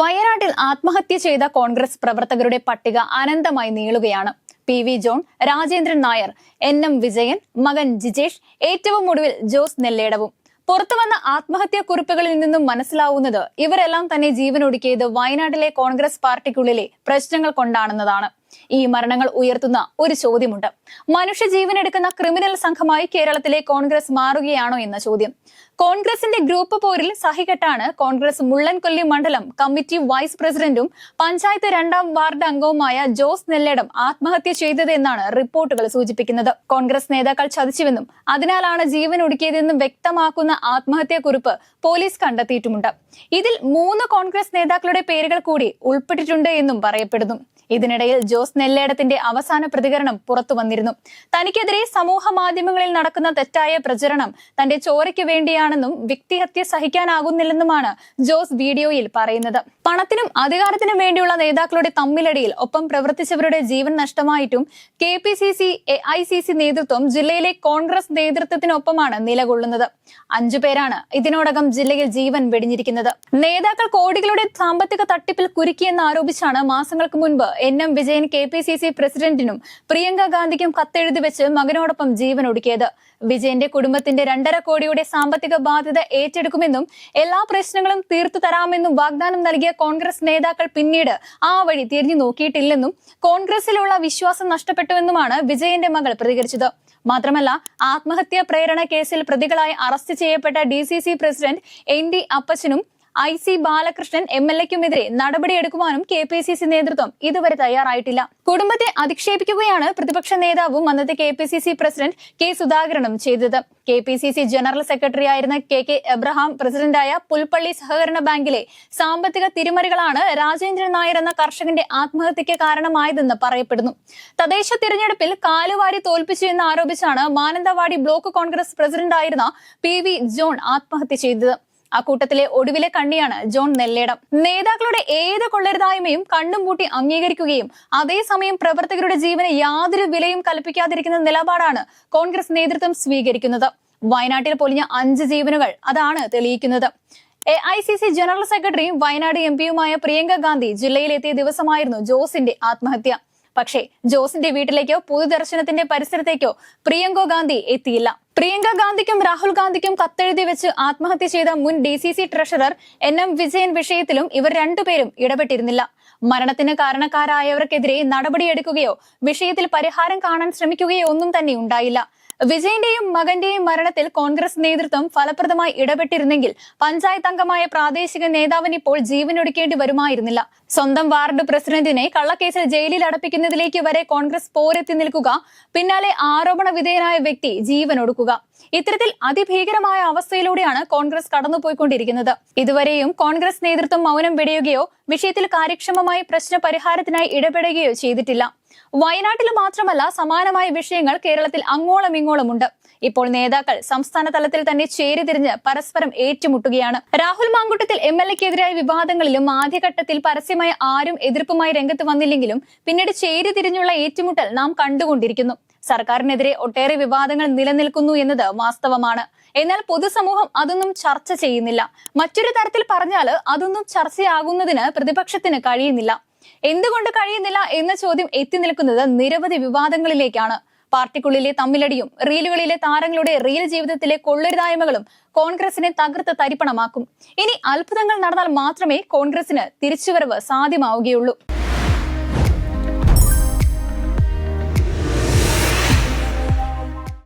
വയനാട്ടിൽ ആത്മഹത്യ ചെയ്ത കോൺഗ്രസ് പ്രവർത്തകരുടെ പട്ടിക അനന്തമായി നീളുകയാണ്. P V John Rajendran Nair N M Vijayan മകൻ ജിജേഷ് ഏറ്റവും ഒടുവിൽ ജോസ് നെല്ലേടവും. പുറത്തുവന്ന ആത്മഹത്യാ കുറിപ്പുകളിൽ നിന്നും മനസ്സിലാവുന്നത് ഇവരെല്ലാം തന്നെ ജീവനൊടുക്കിയത് വയനാട്ടിലെ കോൺഗ്രസ് പാർട്ടിക്കുള്ളിലെ പ്രശ്നങ്ങൾ കൊണ്ടാണെന്നതാണ്. ഈ മരണങ്ങൾ ഉയർത്തുന്ന ഒരു ചോദ്യമുണ്ട്. മനുഷ്യ ജീവനെടുക്കുന്ന ക്രിമിനൽ സംഘമായി കേരളത്തിലെ കോൺഗ്രസ് മാറുകയാണോ എന്ന ചോദ്യം. കോൺഗ്രസിന്റെ ഗ്രൂപ്പ് പോരിൽ സഹികെട്ടാണ് കോൺഗ്രസ് മുള്ളൻകൊല്ലി മണ്ഡലം കമ്മിറ്റി വൈസ് പ്രസിഡന്റും പഞ്ചായത്ത് രണ്ടാം വാർഡ് അംഗവുമായ ജോസ് നെല്ലേടം ആത്മഹത്യ ചെയ്തതെന്നാണ് റിപ്പോർട്ടുകൾ സൂചിപ്പിക്കുന്നത്. കോൺഗ്രസ് നേതാക്കൾ ചതിച്ചുവെന്നും അതിനാലാണ് ജീവൻ ഒടുക്കിയതെന്നും വ്യക്തമാക്കുന്ന ആത്മഹത്യാക്കുറിപ്പ് പോലീസ് കണ്ടെത്തിയിട്ടുമുണ്ട്. ഇതിൽ മൂന്ന് കോൺഗ്രസ് നേതാക്കളുടെ പേരുകൾ കൂടി ഉൾപ്പെട്ടിട്ടുണ്ട് എന്നും പറയപ്പെടുന്നു. ഇതിനിടയിൽ ജോസ് നെല്ലേടത്തിന്റെ അവസാന പ്രതികരണം പുറത്തു വന്നിരുന്നു. തനിക്കെതിരെ സമൂഹ മാധ്യമങ്ങളിൽ നടക്കുന്ന തെറ്റായ പ്രചരണം തന്റെ ചോരയ്ക്ക് വേണ്ടിയാണെന്നും വ്യക്തിഹത്യ സഹിക്കാനാകുന്നില്ലെന്നുമാണ് ജോസ് വീഡിയോയിൽ പറയുന്നത്. പണത്തിനും അധികാരത്തിനും വേണ്ടിയുള്ള നേതാക്കളുടെ തമ്മിലടിയിൽ ഒപ്പം പ്രവർത്തിച്ചവരുടെ ജീവൻ നഷ്ടമായിട്ടും K P C C A I C C നേതൃത്വം ജില്ലയിലെ കോൺഗ്രസ് നേതൃത്വത്തിനൊപ്പമാണ് നിലകൊള്ളുന്നത്. അഞ്ചു പേരാണ് ഇതിനോടകം ജില്ലയിൽ ജീവൻ വെടിഞ്ഞിരിക്കുന്നത്. നേതാക്കൾ കോടികളുടെ സാമ്പത്തിക തട്ടിപ്പിൽ കുരുക്കിയെന്ന് ആരോപിച്ചാണ് മാസങ്ങൾക്ക് മുൻപ് N M Vijayan K P C C പ്രസിഡന്റിനും Priyanka ഗാന്ധിക്കും കത്തെഴുതി വെച്ച് മകനോടൊപ്പം ജീവൻ ഒടുക്കിയത് വിജയന്റെ കുടുംബത്തിന്റെ രണ്ടര കോടിയുടെ സാമ്പത്തിക ബാധ്യത ഏറ്റെടുക്കുമെന്നും എല്ലാ പ്രശ്നങ്ങളും തീർത്തു തരാമെന്നും വാഗ്ദാനം നൽകിയ കോൺഗ്രസ് നേതാക്കൾ പിന്നീട് ആ വഴി തിരിഞ്ഞു നോക്കിയിട്ടില്ലെന്നും കോൺഗ്രസിലുള്ള വിശ്വാസം നഷ്ടപ്പെട്ടുവെന്നുമാണ് വിജയന്റെ മകൾ പ്രതികരിച്ചത്. മാത്രമല്ല ആത്മഹത്യാ പ്രേരണ കേസിൽ പ്രതികളായി അറസ്റ്റ് ചെയ്യപ്പെട്ട D C C president N D അപ്പച്ചനും I C Balakrishnan M L എക്കുമെതിരെ നടപടിയെടുക്കുവാനും കെ പി സി സി നേതൃത്വം ഇതുവരെ തയ്യാറായിട്ടില്ല. കുടുംബത്തെ അധിക്ഷേപിക്കുകയാണ് പ്രതിപക്ഷ നേതാവും അന്നത്തെ K P C C president K സുധാകരനും ചെയ്തത്. K P C C general secretary ആയിരുന്ന കെ കെ എബ്രഹാം പ്രസിഡന്റായ പുൽപ്പള്ളി സഹകരണ ബാങ്കിലെ സാമ്പത്തിക തിരിമറികളാണ് രാജേന്ദ്രൻ നായർ എന്ന കർഷകന്റെ ആത്മഹത്യക്ക് കാരണമായതെന്ന് പറയപ്പെടുന്നു. തദ്ദേശ തിരഞ്ഞെടുപ്പിൽ കാലുവാരി തോൽപ്പിച്ചു എന്ന് ആരോപിച്ചാണ് മാനന്തവാടി ബ്ലോക്ക് കോൺഗ്രസ് പ്രസിഡന്റായിരുന്ന പി വി ജോൺ ആത്മഹത്യ ചെയ്തത്. അക്കൂട്ടത്തിലെ ഒടുവിലെ കണ്ണിയാണ് ജോൺ നെല്ലേടം. നേതാക്കളുടെ ഏത് കൊള്ളരുതായ്മയും കണ്ണും പൂട്ടി അംഗീകരിക്കുകയും അതേസമയം പ്രവർത്തകരുടെ ജീവന് യാതൊരു വിലയും കൽപ്പിക്കാതിരിക്കുന്ന നിലപാടാണ് കോൺഗ്രസ് നേതൃത്വം സ്വീകരിക്കുന്നത്. വയനാട്ടിൽ പൊലിഞ്ഞ അഞ്ച് ജീവനുകൾ അതാണ് തെളിയിക്കുന്നത്. A I C C general സെക്രട്ടറിയും വയനാട് എം പിയുമായ പ്രിയങ്ക ഗാന്ധി ജില്ലയിലെത്തിയ ദിവസമായിരുന്നു ജോസിന്റെ ആത്മഹത്യ. പക്ഷേ ജോസിന്റെ വീട്ടിലേക്കോ പൊതുദർശനത്തിന്റെ പരിസരത്തേക്കോ പ്രിയങ്കോ ഗാന്ധി എത്തിയില്ല. പ്രിയങ്ക ഗാന്ധിക്കും രാഹുൽ ഗാന്ധിക്കും കത്തെഴുതി വെച്ച് ആത്മഹത്യ ചെയ്ത മുൻ D C C treasurer N M Vijayan വിഷയത്തിലും ഇവർ രണ്ടുപേരും ഇടപെട്ടിരുന്നില്ല. മരണത്തിന് കാരണക്കാരായവർക്കെതിരെ നടപടിയെടുക്കുകയോ വിഷയത്തിൽ പരിഹാരം കാണാൻ ശ്രമിക്കുകയോ ഒന്നും തന്നെ ഉണ്ടായില്ല. വിജയന്റെയും മകന്റെയും മരണത്തിൽ കോൺഗ്രസ് നേതൃത്വം ഫലപ്രദമായി ഇടപെട്ടിരുന്നെങ്കിൽ പഞ്ചായത്ത് അംഗമായ പ്രാദേശിക നേതാവിന് ഇപ്പോൾ ജീവനൊടുക്കേണ്ടി വരുമായിരുന്നില്ല. സ്വന്തം വാർഡ് പ്രസിഡന്റിനെ കള്ളക്കേസിൽ ജയിലിൽ അടപ്പിക്കുന്നതിലേക്ക് വരെ കോൺഗ്രസ് പോരെത്തി നിൽക്കുക പിന്നാലെ ആരോപണ വിധേയനായ വ്യക്തി ജീവനൊടുക്കുക. ഇത്തരത്തിൽ അതിഭീകരമായ അവസ്ഥയിലൂടെയാണ് കോൺഗ്രസ് കടന്നുപോയിക്കൊണ്ടിരിക്കുന്നത്. ഇതുവരെയും കോൺഗ്രസ് നേതൃത്വം മൗനം വെടിയുകയോ വിഷയത്തിൽ കാര്യക്ഷമമായി പ്രശ്ന പരിഹാരത്തിനായി ഇടപെടുകയോ ചെയ്തിട്ടില്ല. വയനാട്ടിൽ മാത്രമല്ല സമാനമായ വിഷയങ്ങൾ കേരളത്തിൽ അങ്ങോളം ഇങ്ങോളമുണ്ട് ഇപ്പോൾ നേതാക്കൾ സംസ്ഥാന തലത്തിൽ തന്നെ ചേരിതിരിഞ്ഞ് പരസ്പരം ഏറ്റുമുട്ടുകയാണ്. രാഹുൽ മാങ്കുട്ടത്തിൽ എം എൽ എക്കെതിരായ വിവാദങ്ങളിലും ആദ്യഘട്ടത്തിൽ പരസ്യമായി ആരും എതിർപ്പുമായി രംഗത്ത് വന്നില്ലെങ്കിലും പിന്നീട് ചേരിതിരിഞ്ഞുള്ള ഏറ്റുമുട്ടൽ നാം കണ്ടുകൊണ്ടിരിക്കുന്നു. സർക്കാരിനെതിരെ ഒട്ടേറെ വിവാദങ്ങൾ നിലനിൽക്കുന്നു എന്നത് വാസ്തവമാണ്. എന്നാൽ പൊതുസമൂഹം അതൊന്നും ചർച്ച ചെയ്യുന്നില്ല. മറ്റൊരു തരത്തിൽ പറഞ്ഞാൽ അതൊന്നും ചർച്ചയാകുന്നതിന് പ്രതിപക്ഷത്തിന് കഴിയുന്നില്ല. എന്തുകൊണ്ട് കഴിയുന്നില്ല എന്ന ചോദ്യം എത്തി നിൽക്കുന്നത് നിരവധി വിവാദങ്ങളിലേക്കാണ്. പാർട്ടിക്കുള്ളിലെ തമ്മിലടിയും റീലുകളിലെ താരങ്ങളുടെ റീൽ ജീവിതത്തിലെ കൊള്ളരുതായ്മകളും കോൺഗ്രസിനെ തകർത്ത് തരിപ്പണമാക്കും. ഇനി അത്ഭുതങ്ങൾ നടന്നാൽ മാത്രമേ കോൺഗ്രസിന് തിരിച്ചുവരവ് സാധ്യമാവുകയുള്ളൂ.